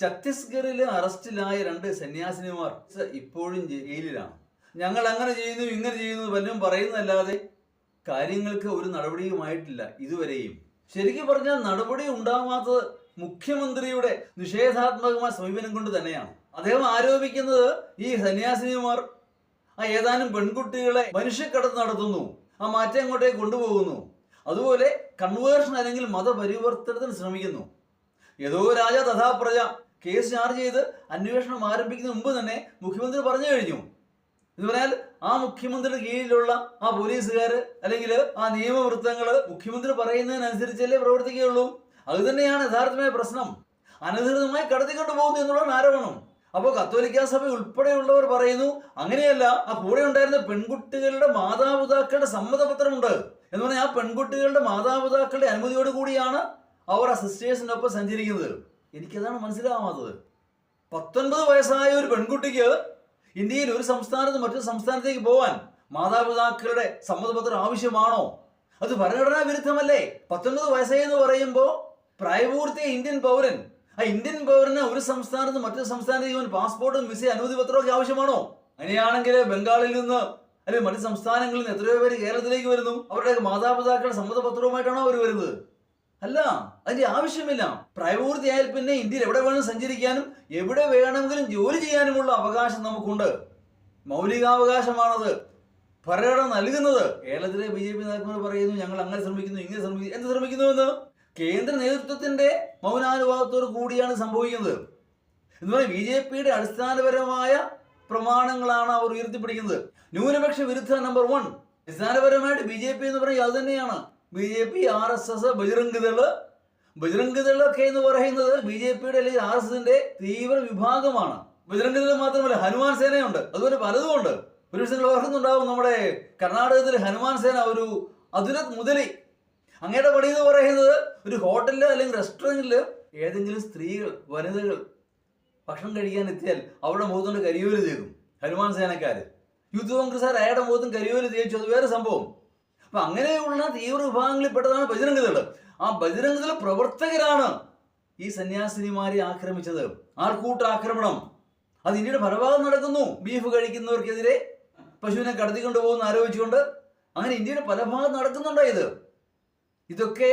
ഛത്തീസ്ഗഡിൽ അറസ്റ്റിലായ രണ്ട് സന്യാസിനിമാർ. ഇപ്പോഴും ജയിലിലാണ്. ഞങ്ങൾ അങ്ങനെ ചെയ്യുന്നു ഇങ്ങനെ ചെയ്യുന്നു വല്ലതും പറയുന്നതല്ലാതെ കാര്യങ്ങൾക്ക് ഒരു നടപടിയുമായിട്ടില്ല ഇതുവരെയും. ശരിക്കും പറഞ്ഞാൽ നടപടി ഉണ്ടാവാത്തത് മുഖ്യമന്ത്രിയുടെ നിഷേധാത്മകമായ സമീപനം കൊണ്ട് തന്നെയാണ്. അദ്ദേഹം ആരോപിക്കുന്നത് ഈ സന്യാസിനിമാർ ആ ഏതാനും പെൺകുട്ടികളെ മനുഷ്യക്കടത്ത് നടത്തുന്നു ആ മാറ്റം അങ്ങോട്ടേക്ക് കൊണ്ടുപോകുന്നു. അതുപോലെ കൺവേർഷൻ അല്ലെങ്കിൽ മതപരിവർത്തനത്തിന് ശ്രമിക്കുന്നു. ഏതോ രാജ തഥാ പ്രജ കേസ് ചാർജ് ചെയ്ത് അന്വേഷണം ആരംഭിക്കുന്ന മുമ്പ് തന്നെ മുഖ്യമന്ത്രി പറഞ്ഞു കഴിഞ്ഞു. എന്ന് പറഞ്ഞാൽ ആ മുഖ്യമന്ത്രിയുടെ കീഴിലുള്ള ആ പോലീസുകാർ അല്ലെങ്കിൽ ആ നിയമവൃത്തങ്ങൾ മുഖ്യമന്ത്രി പറയുന്നതിനനുസരിച്ചല്ലേ പ്രവർത്തിക്കുകയുള്ളൂ. അത് തന്നെയാണ് യഥാർത്ഥമായ പ്രശ്നം. അനധികൃതമായി കടത്തിക്കൊണ്ടു പോകുന്നു എന്നുള്ളതാണ് ആരോപണം. അപ്പോൾ കത്തോലിക്ക സഭ ഉൾപ്പെടെയുള്ളവർ പറയുന്നു അങ്ങനെയല്ല ആ കൂടെ ഉണ്ടായിരുന്ന പെൺകുട്ടികളുടെ മാതാപിതാക്കളുടെ സമ്മതപത്രമുണ്ട്. എന്ന് പറഞ്ഞാൽ ആ പെൺകുട്ടികളുടെ മാതാപിതാക്കളുടെ അനുമതിയോട് കൂടിയാണ് അവർ ആ സിസ്റ്റേഴ്സിനൊപ്പം സഞ്ചരിക്കുന്നത്. എനിക്കതാണ് മനസ്സിലാവാത്തത്. പത്തൊൻപത് വയസ്സായ ഒരു പെൺകുട്ടിക്ക് ഇന്ത്യയിൽ ഒരു സംസ്ഥാനത്ത് മറ്റൊരു സംസ്ഥാനത്തേക്ക് പോവാൻ മാതാപിതാക്കളുടെ സമ്മതപത്രം ആവശ്യമാണോ? അത് ഭരണഘടനാ വിരുദ്ധമല്ലേ? പത്തൊൻപത് വയസ്സായി എന്ന് പറയുമ്പോൾ പ്രായപൂർത്തിയ ഇന്ത്യൻ പൗരൻ ആ ഇന്ത്യൻ പൗരന് ഒരു സംസ്ഥാനത്ത് മറ്റൊരു സംസ്ഥാനത്തേക്ക് പോകാൻ പാസ്പോർട്ടും വിസ അനുമതി പത്രമൊക്കെ ആവശ്യമാണോ? അങ്ങനെയാണെങ്കിൽ ബംഗാളിൽ നിന്ന് അല്ലെങ്കിൽ മറ്റു സംസ്ഥാനങ്ങളിൽ നിന്ന് എത്രയോ പേര് കേരളത്തിലേക്ക് വരുന്നു. അവരുടെ മാതാപിതാക്കളുടെ സമ്മതപത്രവുമായിട്ടാണോ അവർ വരുന്നത്? അല്ല അതിന്റെ ആവശ്യമില്ല. പ്രായപൂർത്തിയായാൽ പിന്നെ ഇന്ത്യയിൽ എവിടെ വേണം സഞ്ചരിക്കാനും എവിടെ വേണമെങ്കിലും ജോലി ചെയ്യാനുമുള്ള അവകാശം നമുക്കുണ്ട്. മൗലികാവകാശമാണത്. ഭരണഘടന നൽകുന്നത്. കേരളത്തിലെ ബി ജെ പി നേതാക്കന്മാർ പറയുന്നു ഞങ്ങൾ അങ്ങനെ ശ്രമിക്കുന്നു ഇങ്ങനെ ശ്രമിക്കുന്നു. എന്ത് ശ്രമിക്കുന്നുവെന്ന് കേന്ദ്ര നേതൃത്വത്തിന്റെ മൗനാനുവാദത്തോട് കൂടിയാണ് സംഭവിക്കുന്നത്. എന്ന് പറയുന്നത് ബി ജെ പിയുടെ അടിസ്ഥാനപരമായ പ്രമാണങ്ങളാണ് അവർ ഉയർത്തിപ്പിടിക്കുന്നത്. ന്യൂനപക്ഷ വിരുദ്ധ നമ്പർ വൺ. അടിസ്ഥാനപരമായിട്ട് ബി ജെ പി എന്ന് പറയുന്നത് അത് തന്നെയാണ്. B J P R S S Bajrang Dal Bajrang ദളൊക്കെ എന്ന് പറയുന്നത് ബി ജെ പിയുടെ അല്ലെങ്കിൽ ആർ എസ് എസിന്റെ തീവ്ര വിഭാഗമാണ്. ബജറംഗ് ദൾ മാത്രമല്ല ഹനുമാൻ സേനയുണ്ട്. അതുപോലെ പലതും ഉണ്ട്. ഒരു വിഷയങ്ങൾ ഓർക്കുന്നുണ്ടാവും നമ്മുടെ കർണാടകത്തിൽ ഹനുമാൻ സേന ഒരു അതുലത് മുതലി. അങ്ങയുടെ പണി എന്ന് പറയുന്നത് ഒരു ഹോട്ടലിൽ അല്ലെങ്കിൽ റെസ്റ്റോറന്റിൽ ഏതെങ്കിലും സ്ത്രീകൾ വനിതകൾ ഭക്ഷണം കഴിക്കാൻ എത്തിയാൽ അവരുടെ മുഖത്തോണ്ട് കരിയോൽ തീർക്കും ഹനുമാൻ സേനക്കാര്. യൂത്ത് കോൺഗ്രസ്സുകാർ അയാളുടെ മുഖത്തും കരിയോൽ തേച്ചു. അത് വേറെ സംഭവം. അപ്പൊ അങ്ങനെയുള്ള തീവ്ര വിഭാഗങ്ങളിൽപ്പെട്ടതാണ് ബജരംഗതകൾ ആ ബജരംഗ് പ്രവർത്തകരാണ് ഈ സന്യാസിനിമാരെ ആക്രമിച്ചത്. ആൾക്കൂട്ട ആക്രമണം അത് ഇന്ത്യയുടെ ഫലഭാഗം നടക്കുന്നു. ബീഫ് കഴിക്കുന്നവർക്കെതിരെ പശുവിനെ കടത്തി കൊണ്ടുപോകുന്ന ആരോപിച്ചുകൊണ്ട് അങ്ങനെ ഇന്ത്യയുടെ പല ഭാഗം നടക്കുന്നുണ്ടോ ഇത്? ഇതൊക്കെ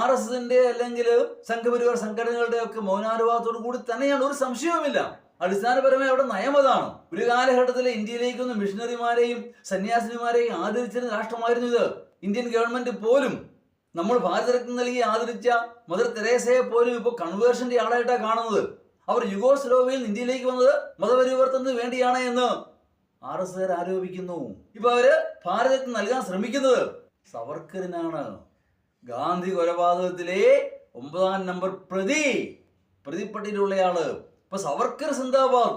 ആർ എസ് എസിന്റെ അല്ലെങ്കിൽ സംഘപരിവാർ സംഘടനകളുടെ ഒക്കെ മൗനാനുവാദത്തോടു കൂടി തന്നെയാണ്. ഒരു സംശയവുമില്ല. അടിസ്ഥാനപരമായി അവിടെ നയം അതാണ്. ഒരു കാലഘട്ടത്തിൽ ഇന്ത്യയിലേക്കൊന്നും മിഷണറിമാരെയും സന്യാസിനിമാരെയും ആദരിച്ചിരുന്ന രാഷ്ട്രമായിരുന്നു ഇത്. ഇന്ത്യൻ ഗവൺമെന്റ് പോലും നമ്മൾ ഭാരതരത്നം നൽകി ആദരിച്ച മദർ തെരേസയെ പോലും ഇപ്പോൾ കൺവേർഷന്റെ ആളായിട്ടാണ് കാണുന്നത്. അവർ യുഗോസ്ലോവിയയിൽ നിന്ന് ഇന്ത്യയിലേക്ക് വന്നത് മതപരിവർത്തനത്തിന് വേണ്ടിയാണ് എന്ന് ആർ എസ് കാർ ആരോപിക്കുന്നു. ഇപ്പൊ അവർ ഭാരതത്തിന് നൽകാൻ ശ്രമിക്കുന്നത് സവർക്കറിനാണ്. ഗാന്ധി കൊലപാതകത്തിലെ ഒമ്പതാം നമ്പർ പ്രതി പ്രതിപ്പട്ടിയിലുള്ളയാൾ. ഇപ്പൊ സവർക്കർ സിന്ദാബാദ്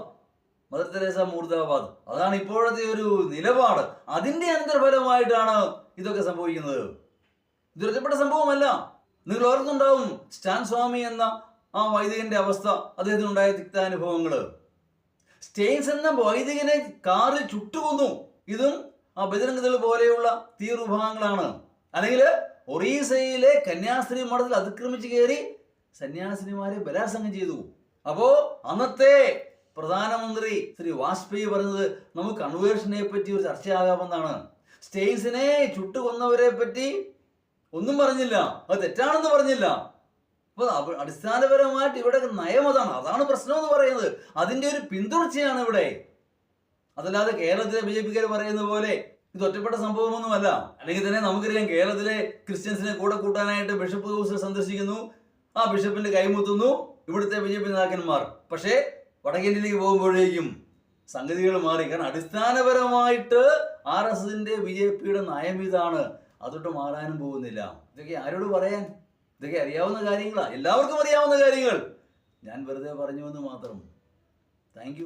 മദർ തെരേസ മൂർദാബാദ്. അതാണ് ഇപ്പോഴത്തെ ഒരു നിലപാട്. അതിന്റെ അനന്തരഫലമായിട്ടാണ് ഇതൊക്കെ സംഭവിക്കുന്നത്. ഇത് സംഭവമല്ല. നിങ്ങൾ ഓർക്കുന്നുണ്ടാവും സ്റ്റാൻ സ്വാമി എന്ന ആ വൈദികന്റെ അവസ്ഥ അദ്ദേഹത്തിനുണ്ടായ തിക്താനുഭവങ്ങൾ. സ്റ്റെയിൻസ് എന്ന വൈദികനെ കാറിൽ ചുട്ടുകൊന്നു. ഇതും ആ ബജരംഗതൾ പോലെയുള്ള തീർവിഭാഗങ്ങളാണ് അല്ലെങ്കിൽ ഒറീസയിലെ കന്യാസ്ത്രീ മഠത്തിൽ അതിക്രമിച്ച് കയറി സന്യാസിനിമാരെ ബലാത്സംഗം ചെയ്തു. അപ്പോ അന്നത്തെ പ്രധാനമന്ത്രി ശ്രീ വാജ്പേയി പറഞ്ഞത് നമുക്ക് കൺവേർഷനെ പറ്റി ഒരു ചർച്ചയാകാമെന്നാണ്. സ്റ്റേസിനെ ചുട്ടുകൊന്നവരെ പറ്റി ഒന്നും പറഞ്ഞില്ല. അത് തെറ്റാണെന്ന് പറഞ്ഞില്ല. അപ്പൊ അവ- അടിസ്ഥാനപരമായിട്ട് ഇവിടെ നയം അതാണ്. അതാണ് പ്രശ്നം എന്ന് പറയുന്നത്. അതിന്റെ ഒരു പിന്തുടർച്ചയാണ് ഇവിടെ. അതല്ലാതെ കേരളത്തിലെ ബി ജെ പിക്കാർ പറയുന്ന പോലെ ഇത് ഒറ്റപ്പെട്ട സംഭവമൊന്നുമല്ല. അല്ലെങ്കിൽ തന്നെ നമുക്കറിയാം കേരളത്തിലെ ക്രിസ്ത്യൻസിനെ കൂടെ കൂട്ടാനായിട്ട് ബിഷപ്പ് ഹൗസ് സന്ദർശിക്കുന്നു. ആ ബിഷപ്പിന്റെ കൈമുത്തുന്നു. ഇവിടുത്തെ ബി ജെ പി നേതാക്കന്മാർ. പക്ഷേ വടക്കേന്ത്യയിലേക്ക് പോകുമ്പോഴേക്കും സംഗതികൾ മാറി. കാരണം അടിസ്ഥാനപരമായിട്ട് ആർ എസ് എസിന്റെ ബി ജെ പിയുടെ നയം ഇതാണ്. അതൊട്ട് മാറാനും പോകുന്നില്ല. ഇതൊക്കെ ആരോട് പറയാൻ? ഇതൊക്കെ അറിയാവുന്ന കാര്യങ്ങളാണ് എല്ലാവർക്കും അറിയാവുന്ന കാര്യങ്ങൾ. ഞാൻ വെറുതെ പറഞ്ഞു എന്ന് മാത്രം. താങ്ക്